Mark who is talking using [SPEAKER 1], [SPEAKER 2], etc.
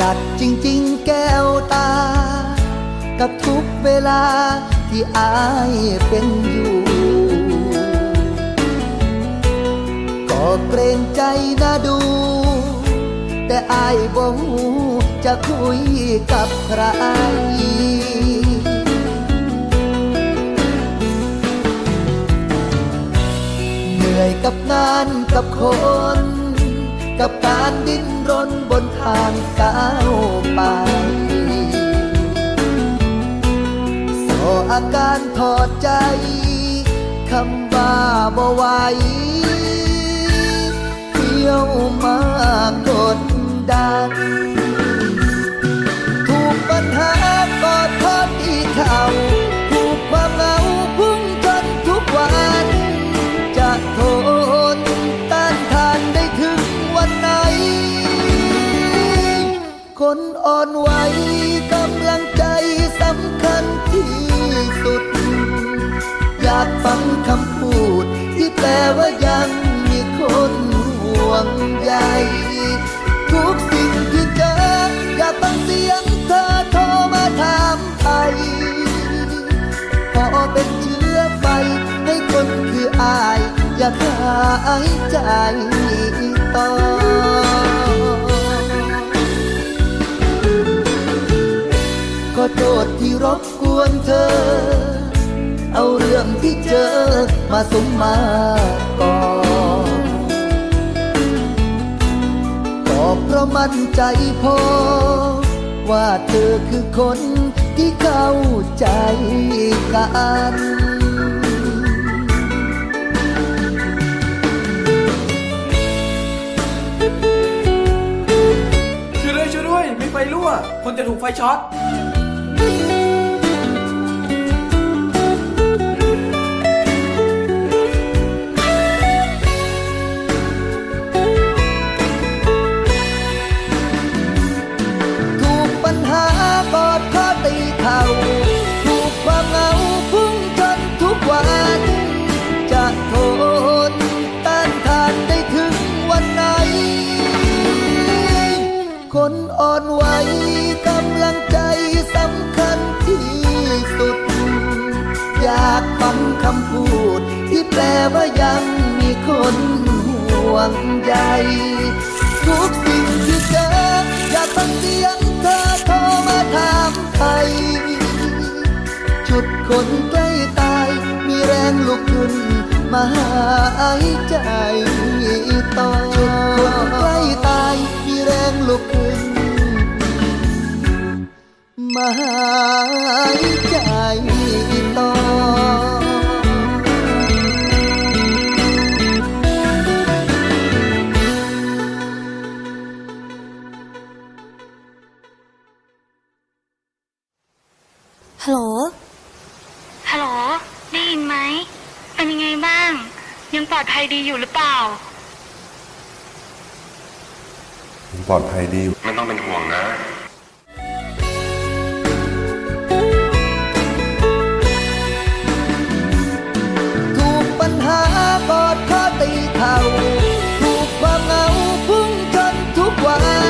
[SPEAKER 1] นัดจริงๆแก้วตา กับทุกเวลาที่อายเป็นอยู่ ก็เกรงใจนะดู แต่อายบ่หูจะคุยกับใคร เหนื่อยกับงานกับคน กับการดิ้น รนบนทางก้าวไปสออาการถอดใจ คำว่าบ่ไหวเที่ยวมากดดัน อ่อนไหวกำลังใจสำคัญที่สุด อยากฟังคำพูดที่แปลว่ายังมีคนห่วงใยทุกสิ่งที่เจออยากฟังเสียงเธอโทรมาถามไทยพอเป็นเชื้อไฟให้คนคืออาย อยากหายใจต่อ โทษที่รบกวนเธอ เอาเรื่องที่เจอมาสมมาก่อนก็เพราะมั่นใจพอ ว่าเธอคือคนที่เข้าใจกัน
[SPEAKER 2] ช่วยด้วยช่วยด้วย มีไฟรั่ว คนจะถูกไฟช็อต
[SPEAKER 1] ความเหงาพุ่งจนทุกวันจะทนต้านทานได้ถึงวันไหนคนอ่อนไหวกำลังใจ แปลว่ายังมีคนห่วงใยทุกสิ่งที่เจออยากฟังเสียงเธอโทรมาถามไทยจุดคนใกล้ตาย มีแรงลุกขึ้นมาหายใจต่อจุดคนใกล้ตาย มีแรงลุกขึ้นมาหายใจ อ
[SPEAKER 3] ดภัยดีอยู่หรื
[SPEAKER 4] อเปล่า ปลอดภัยดีไม่ต้องเป็นห่วงนะ ถูกปัญหากอดข้อตีเขา
[SPEAKER 5] ถูกความเห
[SPEAKER 6] งาพุ่งชนทุกวัน